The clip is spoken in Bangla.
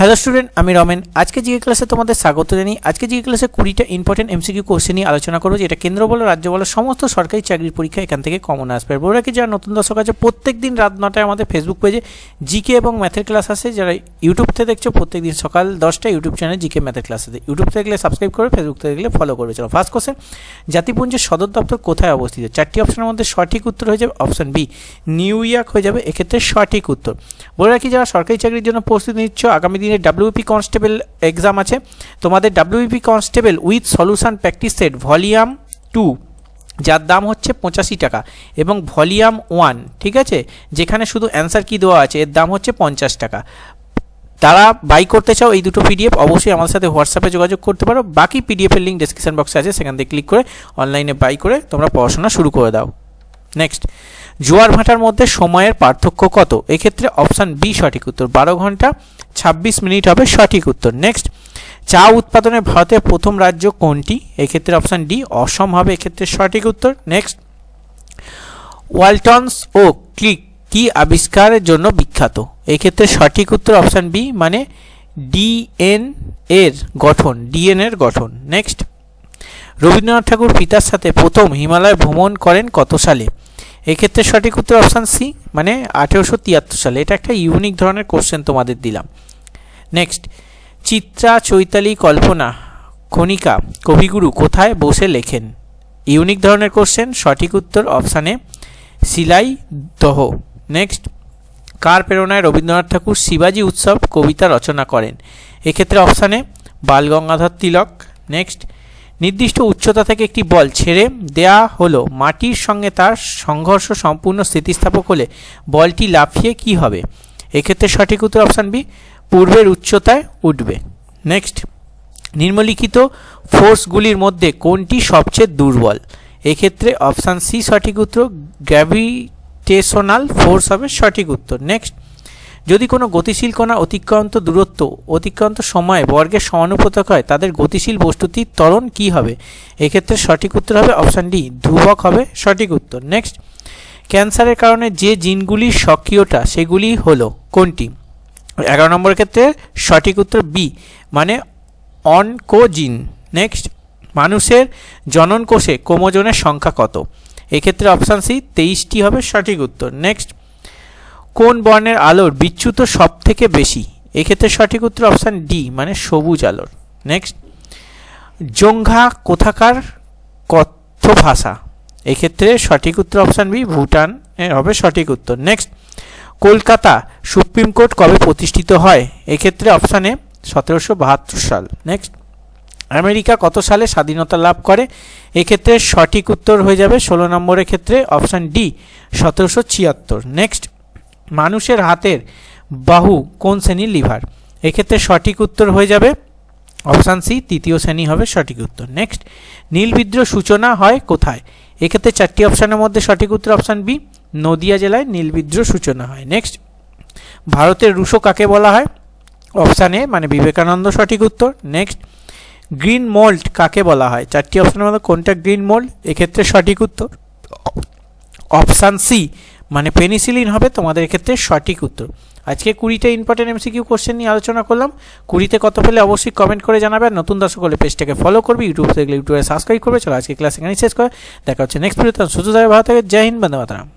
হ্যালো স্টুডেন্ট আমি রমেন। আজকে জিকে ক্লাসে তোমাদের স্বাগত জানি আজকে জিকে ক্লাসে কুড়িটা ইম্পর্টেন্ট এমসিকিউ কোশ্চেন নিয়ে আলোচনা করব, যেটা কেন্দ্র বলো, রাজ্য বলো, সমস্ত সরকারি চাকরির পরীক্ষা এখান থেকে কমন আসবে। বলে রাখি, যারা নতুন দর্শক আছে প্রত্যেক দিন রাত নটায় আমাদের ফেসবুক পেজে জিকে এবং ম্যাথের ক্লাস আসে। যারা ইউটিউব থেকে দেখছ প্রত্যেক দিন সকাল দশটায় ইউটিউব চ্যানেল জিকে ম্যাথের ক্লাস আছে ইউটিউব থেকে দেখলে সাবস্ক্রাইব করে ফেসবুক দেখলে ফলো করে চলো ফার্স্ট কোশ্চেন জাতিপুঞ্জের সদর দপ্তর কোথায় অবস্থিত? চারটি অপশনের মধ্যে সঠিক উত্তর হয়ে যাবে অপশন বি নিউ ইয়র্ক হয়ে যাবে। এক্ষেত্রে সঠিক উত্তর। বলে রাখি, যারা সরকারি চাকরির জন্য প্রস্তুতি নিচ্ছ, আগামী দিনে ডাব্লিউপি কনস্টেবল এক্সাম আছে। তোমাদের WP constable with solution practice set volume two যার দাম হচ্ছে পঁচাশি টাকা এবং ভলিউম ওয়ান ঠিক আছে? যেখানে শুধু অ্যান্সার কি দেওয়া আছে, এর দাম হচ্ছে পঞ্চাশ টাকা। তারা বাই করতে চাও এই দুটো পিডিএফ অবশ্যই আমার সাথে হোয়াটসঅ্যাপে যোগাযোগ করতে পারো। বাকি পিডিএফের লিঙ্ক ডিসক্রিপশন বক্সে আছে, সেখান থেকে ক্লিক করে অনলাইনে বাই করে তোমরা পড়াশোনা শুরু করে দাও। নেক্সট জোয়ার ভাটার মধ্যে সময়ের পার্থক্য কত? এক্ষেত্রে অপশান বি সঠিক উত্তর। বারো ঘণ্টা, ছাব্বিশ মিনিট হবে সঠিক উত্তর। নেক্সট চা উৎপাদনে ভারতের প্রথম রাজ্য কোনটি? এক্ষেত্রে অপশান ডি অসম হবে এক্ষেত্রে সঠিক উত্তর। নেক্সট ওয়ালটনস ও ক্লিক কি আবিষ্কারের জন্য বিখ্যাত? এক্ষেত্রে সঠিক উত্তর অপশান বি মানে ডিএন এর গঠন ডিএন এর গঠন। নেক্সট রবীন্দ্রনাথ ঠাকুর পিতার সাথে প্রথম হিমালয় ভ্রমণ করেন কত সালে? এক্ষেত্রে সঠিক উত্তর অপশান সি মানে আঠেরোশো তিয়াত্তর সালে। এটা একটা ইউনিক ধরনের কোশ্চেন তোমাদের দিলাম। নেক্সট চিত্রা চৈতালি কল্পনা খনিকা কবিগুরু কোথায় বসে লেখেন? ইউনিক ধরনের কোশ্চেন সঠিক উত্তর অপশানে সিলাই দহ। নেক্সট কার প্রেরণায় রবীন্দ্রনাথ ঠাকুর শিবাজি উৎসব কবিতা রচনা করেন? এক্ষেত্রে অপশানে বালগঙ্গাধর তিলক। নেক্সট নির্দিষ্ট উচ্চতা থেকে একটি বল ছেড়ে দেয়া হলো। মাটির সঙ্গে তার সংঘর্ষ সম্পূর্ণ স্থিতিস্থাপক হলে বলটি লাফিয়ে কি হবে? এক্ষেত্রে সঠিক উত্তর অপশান বি, পূর্বের উচ্চতায় উঠবে। নেক্সট, নিম্নলিখিত ফোর্সগুলির মধ্যে কোনটি সবচেয়ে দুর্বল? এক্ষেত্রে অপশান সি সঠিক উত্তর, গ্র্যাভিটেশনাল ফোর্স হবে সঠিক উত্তর। নেক্সট যদি কোনো গতিশীল কণা অতিক্রান্ত দূরত্ব, অতিক্রান্ত সময়ে বর্গের সমানুপাতক হয়, তাদের গতিশীল বস্তুটির ত্বরণ কী হবে? এক্ষেত্রে সঠিক উত্তর হবে অপশান ডি, ধ্রুবক হবে সঠিক উত্তর। নেক্সট। ক্যান্সারের কারণে যে জিনগুলির সক্রিয়তা সেগুলি হলো কোনটি? এগারো নম্বরের ক্ষেত্রে সঠিক উত্তর বি মানে অনকোজিন। নেক্সট। মানুষের জনন কোষে ক্রোমোজোনের সংখ্যা কত? এক্ষেত্রে অপশান সি, তেইশটি হবে সঠিক উত্তর। নেক্সট। কোন বর্ণের আলোর বিচ্যুত সব থেকে বেশি? এক্ষেত্রে সঠিক উত্তর অপশান ডি মানে সবুজ আলোর। নেক্সট জোংঘা কোথাকার কথ্য ভাষা? এক্ষেত্রে সঠিক উত্তর অপশান বি, ভুটান হবে সঠিক উত্তর। নেক্সট কলকাতা সুপ্রিম কোর্ট কবে প্রতিষ্ঠিত হয়? এক্ষেত্রে অপশানে সতেরোশো বাহাত্তর সাল। নেক্সট আমেরিকা কত সালে স্বাধীনতা লাভ করে? এক্ষেত্রে সঠিক উত্তর হয়ে যাবে ষোলো নম্বরের ক্ষেত্রে, অপশান ডি, সতেরোশো ছিয়াত্তর। নেক্সট মানুষের হাতের বাহু কোন শ্রেণির লিভার? এক্ষেত্রে সঠিক উত্তর হয়ে যাবে অপশান সি, তৃতীয় শ্রেণি হবে সঠিক উত্তর। নেক্সট, নীল বিদ্রোহ সূচনা হয় কোথায়? এক্ষেত্রে চারটি অপশানের মধ্যে সঠিক উত্তর অপশান বি, নদিয়া জেলায় নীল বিদ্রোহ সূচনা হয়। নেক্সট, ভারতের রুশো কাকে বলা হয়? অপশান এ মানে বিবেকানন্দ সঠিক উত্তর। নেক্সট, গ্রিন মোল্ড কাকে বলা হয়? চারটি অপশানের মধ্যে কোনটা গ্রিন মোল্ড? এক্ষেত্রে সঠিক উত্তর। অপশান সি মানে পেনিসিলিন হবে তোমাদের ক্ষেত্রে সঠিক উত্তর। আজকে কুড়িটা ইম্পর্টেন্ট এমসিকিউ কোশ্চেন নিয়ে আলোচনা করলাম। কুড়িতে কত পেলে অবশ্যই কমেন্ট করে জানাবে আর নতুন দর্শক হলে পেজটাকে ফলো করবে ইউটিউব থেকে ইউটিউবে সাবস্ক্রাইব করবে। চলো আজকে ক্লাস এখানে শেষ করে দেখা হচ্ছে নেক্সট ভিডিওতে সুযোগ ভালো থাকে জয় হিন্দ, বন্দে মাতারাম।